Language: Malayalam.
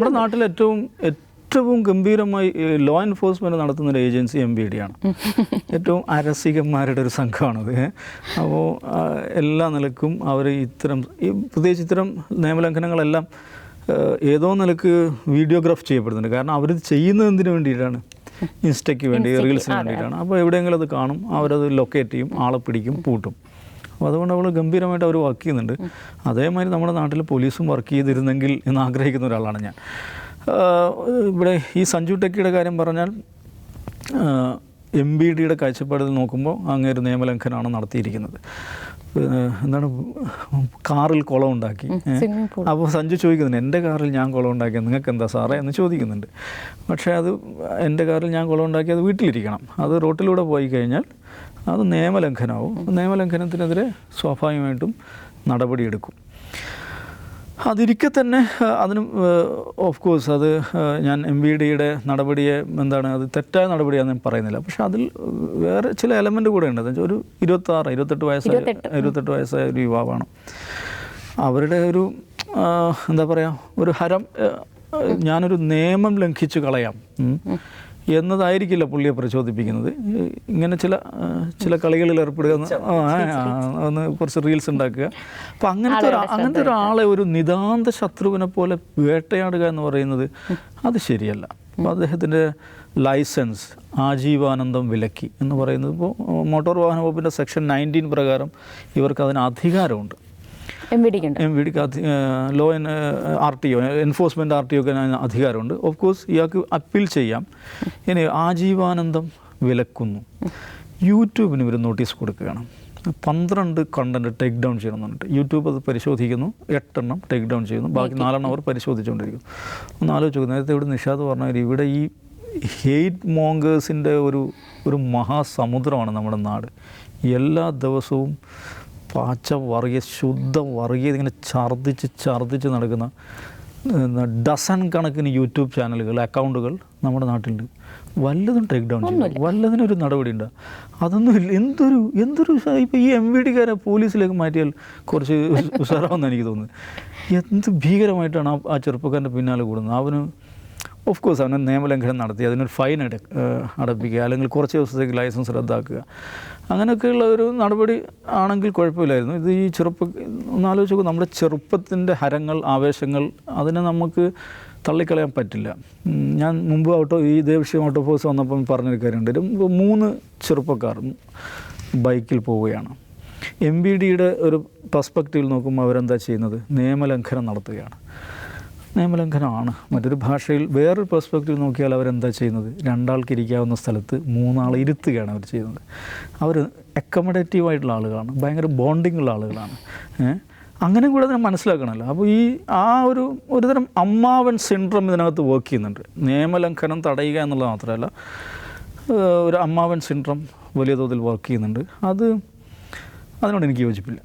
നമ്മുടെ നാട്ടിൽ ഏറ്റവും ഏറ്റവും ഗംഭീരമായി ലോ എൻഫോഴ്സ്മെന്റ് നടത്തുന്ന ഒരു ഏജൻസി എം ബി ഡി ആണ്. ഏറ്റവും അരസികന്മാരുടെ ഒരു സംഘമാണത് അപ്പോൾ എല്ലാ നിലക്കും അവർ ഇത്തരം ഈ പ്രത്യേകിച്ച് ഇത്തരം നിയമലംഘനങ്ങളെല്ലാം ഏതോ നിലയ്ക്ക് വീഡിയോഗ്രാഫ് ചെയ്യപ്പെടുന്നുണ്ട്. കാരണം അവരിത് ചെയ്യുന്നത് എന്തിനു വേണ്ടിയിട്ടാണ്? ഇൻസ്റ്റയ്ക്ക് വേണ്ടി റീൽസിന് വേണ്ടിയിട്ടാണ്. അപ്പോൾ എവിടെയെങ്കിലും അത് കാണും അവരത് ലൊക്കേറ്റ് ചെയ്യും ആളെ പിടിക്കും പൂട്ടും. അപ്പോൾ അതുകൊണ്ട് അവൾ ഗംഭീരമായിട്ട് അവർ വർക്ക് ചെയ്യുന്നുണ്ട്. അതേമാതിരി നമ്മുടെ നാട്ടിൽ പോലീസും വർക്ക് ചെയ്തിരുന്നെങ്കിൽ എന്ന് ആഗ്രഹിക്കുന്ന ഒരാളാണ് ഞാൻ. ഇവിടെ ഈ സഞ്ജു ടെക്കിയുടെ കാര്യം പറഞ്ഞാൽ എം ബി ഡിയുടെ കാഴ്ചപ്പാടിൽ നോക്കുമ്പോൾ അങ്ങേര് നിയമലംഘനമാണ് നടത്തിയിരിക്കുന്നത്. എന്താണ് കാറിൽ കുളം ഉണ്ടാക്കി. അപ്പോൾ സഞ്ജു ചോദിക്കുന്നുണ്ട് എന്റെ കാറിൽ ഞാൻ കുളം ഉണ്ടാക്കിയത് നിങ്ങൾക്ക് എന്താ സാറേ? എന്ന് ചോദിക്കുന്നുണ്ട്. പക്ഷേ അത് എന്റെ കാറിൽ ഞാൻ കുളം ഉണ്ടാക്കി അത് വീട്ടിലിരിക്കണം. അത് റോട്ടിലൂടെ പോയി കഴിഞ്ഞാൽ അത് നിയമലംഘനമാവും. നിയമലംഘനത്തിനെതിരെ സ്വാഭാവികമായിട്ടും നടപടിയെടുക്കും. അതിരിക്കെ തന്നെ അതിന് ഓഫ് കോഴ്സ് അത് ഞാൻ എം വി ഡിയുടെ നടപടിയെ എന്താണ് അത് തെറ്റായ നടപടിയാണെന്ന് ഞാൻ പറയുന്നില്ല. പക്ഷെ അതിൽ വേറെ ചില എലമെന്റ് കൂടെ ഉണ്ട്. ഒരു ഇരുപത്താറ് ഇരുപത്തെട്ട് വയസ്സായ ഇരുപത്തെട്ട്. വയസ്സായ ഒരു യുവാവാണ്. അവരുടെ ഒരു എന്താ പറയുക ഒരു ഹരം ഞാനൊരു നിയമം ലംഘിച്ചു കളയാം. എന്നതായിരിക്കില്ല പുള്ളിയെ പ്രചോദിപ്പിക്കുന്നത്. ഇങ്ങനെ ചില ചില കളികളിൽ ഏർപ്പെടുക ഒന്ന് കുറച്ച് റീൽസ് ഉണ്ടാക്കുക. അപ്പം അങ്ങനത്തെ ഒരു അങ്ങനത്തെ ഒരാളെ ഒരു നിതാന്ത ശത്രുവിനെ പോലെ വേട്ടയാടുക എന്ന് പറയുന്നത് അത് ശരിയല്ല. അപ്പോൾ അദ്ദേഹത്തിന്റെ ലൈസൻസ് ആജീവാനന്ദം വിലക്കി എന്ന് പറയുന്നത്. ഇപ്പോൾ മോട്ടോർ വാഹന വകുപ്പിന്റെ സെക്ഷൻ നയന്റീൻ പ്രകാരം ഇവർക്ക് അതിന് അധികാരമുണ്ട്. എം വി ഡിക്ക് law N R T O enforcement R T ഒക്കെ അധികാരമുണ്ട്. ഓഫ് കോഴ്സ് ഇയാൾക്ക് അപ്പീൽ ചെയ്യാം. ഇനി ആജീവാനന്ദം വിലക്കുന്നു. യൂട്യൂബിന് ഇവർ നോട്ടീസ് കൊടുക്കുകയാണ്. പന്ത്രണ്ട് കണ്ടന്റ് ടേക്ക് ഡൗൺ ചെയ്യണം എന്ന് യൂട്യൂബ് അത് പരിശോധിക്കുന്നു. എട്ടെണ്ണം ടേക്ക് ഡൗൺ ചെയ്യുന്നു. ബാക്കി നാലെണ്ണം അവർ പരിശോധിച്ചുകൊണ്ടിരിക്കുന്നു. ഒന്ന് ആലോചിച്ചു നേരത്തെ ഇവിടെ നിഷാദ് പറഞ്ഞ ഇവിടെ ഈ ഹെയ്റ്റ് മോങ്കേഴ്സിന്റെ ഒരു ഒരു മഹാസമുദ്രമാണ് നമ്മുടെ നാട്. എല്ലാ ദിവസവും പാച്ച വറിയ ശുദ്ധം വറിയ ഇങ്ങനെ ഛർദ്ദിച്ച് ഛർദ്ദിച്ച് നടക്കുന്ന ഡസൺ കണക്കിന് യൂട്യൂബ് ചാനലുകൾ അക്കൗണ്ടുകൾ നമ്മുടെ നാട്ടിലുണ്ട്. വല്ലതും ടേക്ക് ഡൗൺ ചെയ്യും വല്ലതിനൊരു നടപടി ഉണ്ട്. അതൊന്നും ഇല്ല എന്തൊരു എന്തൊരു ഇപ്പോൾ ഇപ്പം ഈ എം വി ഡിക്കാരെ പോലീസിലേക്ക് മാറ്റിയാൽ കുറച്ച് ഉഷാറാവുന്ന എനിക്ക് തോന്നുന്നത്. എന്ത് ഭീകരമായിട്ടാണ് ആ ചെറുപ്പക്കാരന്റെ പിന്നാലെ കൂടുന്നത്. അവന് ഓഫ് കോഴ്സ് അവന് നിയമലംഘനം നടത്തി അതിനൊരു ഫൈൻ അട അടപ്പിക്കുക അല്ലെങ്കിൽ കുറച്ച് ദിവസത്തേക്ക് ലൈസൻസ് റദ്ദാക്കുക. അങ്ങനെയൊക്കെയുള്ള ഒരു നടപടി ആണെങ്കിൽ കുഴപ്പമില്ലായിരുന്നു. ഇത് ഈ ചെറുപ്പ ഒന്ന് ആലോചിച്ച് നോക്കൂ നമ്മുടെ ചെറുപ്പത്തിന്റെ ഹരങ്ങൾ ആവേശങ്ങൾ അതിനെ നമുക്ക് തള്ളിക്കളയാൻ പറ്റില്ല. ഞാൻ മുമ്പ് ഓട്ടോ ഈ ഇതേ ഓട്ടോ ഫോഴ്സ് വന്നപ്പം പറഞ്ഞൊരു കാര്യമുണ്ട്. ഒരു മൂന്ന് ചെറുപ്പക്കാർ ബൈക്കിൽ പോവുകയാണ്. എം ബി ഡിയുടെ ഒരു പെർസ്പെക്റ്റീവിൽ നോക്കുമ്പോൾ അവരെന്താ ചെയ്യുന്നത്? നിയമലംഘനം നടത്തുകയാണ്. നിയമലംഘനമാണ്. മറ്റൊരു ഭാഷയിൽ വേറൊരു പെർസ്പെക്റ്റീവ് നോക്കിയാൽ അവരെന്താ ചെയ്യുന്നത്? രണ്ടാൾക്ക് ഇരിക്കാവുന്ന സ്ഥലത്ത് മൂന്നാളെ ഇരുത്തുകയാണ് അവർ ചെയ്യുന്നത്. അവർ അക്കമഡേറ്റീവ് ആയിട്ടുള്ള ആളുകളാണ്. ഭയങ്കര ബോണ്ടിങ് ഉള്ള ആളുകളാണ്? അങ്ങനെ കൂടെ അതിനെ മനസ്സിലാക്കണമല്ലോ. അപ്പോൾ ഈ ആ ഒരു ഒരുതരം അമ്മാവൻ സിൻഡ്രം ഇതിനകത്ത് വർക്ക് ചെയ്യുന്നുണ്ട്. നിയമലംഘനം തടയുക എന്നുള്ളത് മാത്രമല്ല ഒരു അമ്മാവൻ സിൻഡ്രം വലിയ തോതിൽ വർക്ക് ചെയ്യുന്നുണ്ട്. അത് അതിനോട് എനിക്ക് യോജിപ്പില്ല.